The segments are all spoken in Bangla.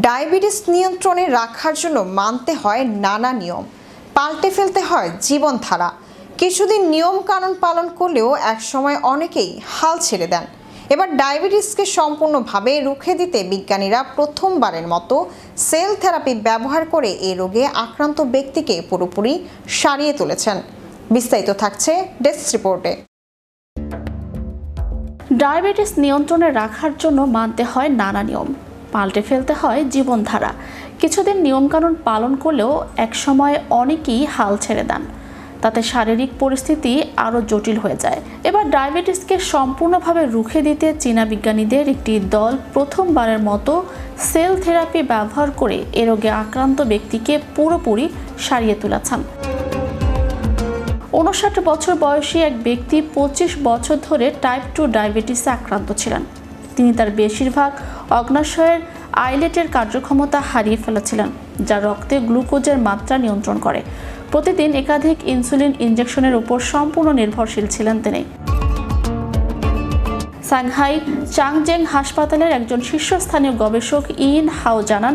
ডায়াবেটিস নিয়ন্ত্রণে রাখার জন্য মানতে হয় নানা নিয়ম। পাল্টে ফেলতে হয় জীবনধারা। কিছুদিন নিয়ম কানুন পালন করলেও একসময় অনেকেই হাল ছেড়ে দেন। এবার ডায়াবেটিসকে সম্পূর্ণভাবে রুখে দিতে বিজ্ঞানীরা প্রথমবারের মতো সেল থেরাপি ব্যবহার করে এই রোগে আক্রান্ত ব্যক্তিকে পুরোপুরি সারিয়ে তুলেছেন। বিস্তারিত থাকছে ডেস্ক রিপোর্টে। ডায়াবেটিস নিয়ন্ত্রণে রাখার জন্য মানতে হয় নানা নিয়ম। পাল্টে ফেলতে হয় জীবনধারা। কিছুদিন নিয়মকানুন পালন করলেও একসময় অনেকেই হাল ছেড়ে দেন। তাতে শারীরিক পরিস্থিতি আরও জটিল হয়ে যায়। এবার ডায়াবেটিসকে সম্পূর্ণভাবে রুখে দিতে চীনা বিজ্ঞানীদের একটি দল প্রথমবারের মতো সেল থেরাপি ব্যবহার করে এ রোগে আক্রান্ত ব্যক্তিকে পুরোপুরি সারিয়ে তুলেছেন। উনষাট বছর বয়সী এক ব্যক্তি পঁচিশ বছর ধরে টাইপ টু ডায়াবেটিসে আক্রান্ত ছিলেন। তিনি তার বেশিরভাগ অগ্নাশয়ের আইলেটের কার্যক্ষমতা হারিয়ে ফেলেছিলেন, যা রক্তে গ্লুকোজের মাত্রা নিয়ন্ত্রণ করে। প্রতিদিন একাধিক ইনসুলিন ইঞ্জেকশনের উপর সম্পূর্ণ নির্ভরশীল ছিলেন তিনি। সাংহাই চাংজেং হাসপাতালের একজন শীর্ষস্থানীয় গবেষক ইন হাও জানান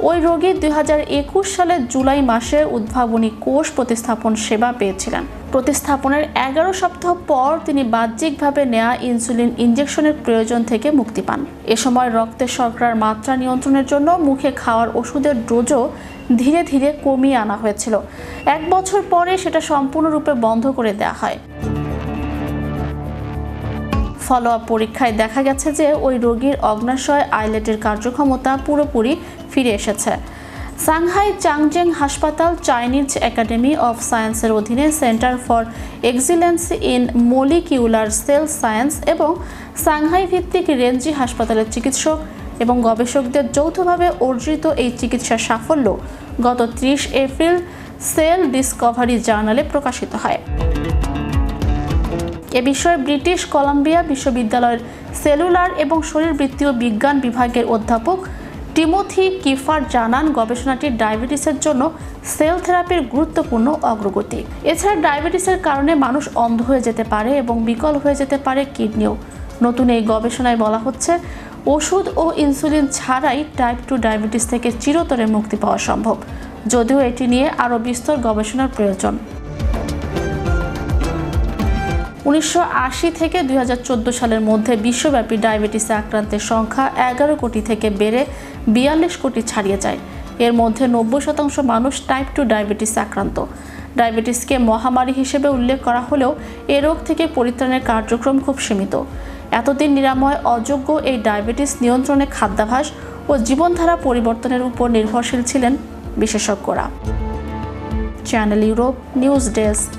ওই রোগী দুই হাজার একুশ সালের জুলাই মাসে উদ্ভাবনী কোষ প্রতিস্থাপন সেবা পেয়েছিলেন। প্রতিস্থাপনের এগারো সপ্তাহ পর তিনি বাহ্যিকভাবে নেয়া ইনসুলিন ইনজেকশনের প্রয়োজন থেকে মুক্তি পান। এ সময় রক্তে শর্করার মাত্রা নিয়ন্ত্রণের জন্য মুখে খাওয়ার ওষুধের ডোজও ধীরে ধীরে কমিয়ে আনা হয়েছিল। এক বছর পরে সেটা সম্পূর্ণরূপে বন্ধ করে দেওয়া হয়। ফলো আপ পরীক্ষায় দেখা গেছে যে ওই রোগীর অগ্নাশয়, আইলেটের কার্যক্ষমতা পুরোপুরি ফিরে এসেছে। সাংহাই চাংজেং হাসপাতাল চাইনিজ একাডেমি অফ সায়েন্সের অধীনে centre for excellence in molecular cell science এবং সাংহাই ভিত্তিক রেঞ্জি হাসপাতালের চিকিৎসক এবং গবেষকদের যৌথভাবে অর্জিত এই চিকিৎসার সাফল্য গত ত্রিশ এপ্রিল সেল ডিসকভারি জার্নালে প্রকাশিত হয়। এ বিষয়ে ব্রিটিশ কলাম্বিয়া বিশ্ববিদ্যালয়ের সেলুলার এবং শরীরবৃত্তীয় বিজ্ঞান বিভাগের অধ্যাপক টিমোথি কিফার জানান গবেষণাটি ডায়াবেটিসের জন্য সেল থেরাপির গুরুত্বপূর্ণ অগ্রগতি। এছাড়া ডায়াবেটিসের কারণে মানুষ অন্ধ হয়ে যেতে পারে এবং বিকল হয়ে যেতে পারে কিডনিও। নতুন এই গবেষণায় বলা হচ্ছে, ওষুধ ও ইনসুলিন ছাড়াই টাইপ টু ডায়াবেটিস থেকে চিরতরে মুক্তি পাওয়া সম্ভব। যদিও এটি নিয়ে আরও বিস্তর গবেষণার প্রয়োজন। উনিশশো আশি থেকে দুই হাজার চোদ্দ সালের মধ্যে বিশ্বব্যাপী ডায়াবেটিসে আক্রান্তের সংখ্যা এগারো কোটি থেকে বেড়ে বিয়াল্লিশ কোটি ছাড়িয়ে যায়। এর মধ্যে নব্বই শতাংশ মানুষ টাইপ টু ডায়াবেটিসে আক্রান্ত। ডায়াবেটিসকে মহামারী হিসেবে উল্লেখ করা হলেও এ রোগ থেকে পরিত্রাণের কার্যক্রম খুব সীমিত। এতদিন নিরাময়, অযোগ্য এই ডায়াবেটিস নিয়ন্ত্রণে খাদ্যাভাস ও জীবনধারা পরিবর্তনের উপর নির্ভরশীল ছিলেন বিশেষজ্ঞরা। Channel Europe news desk.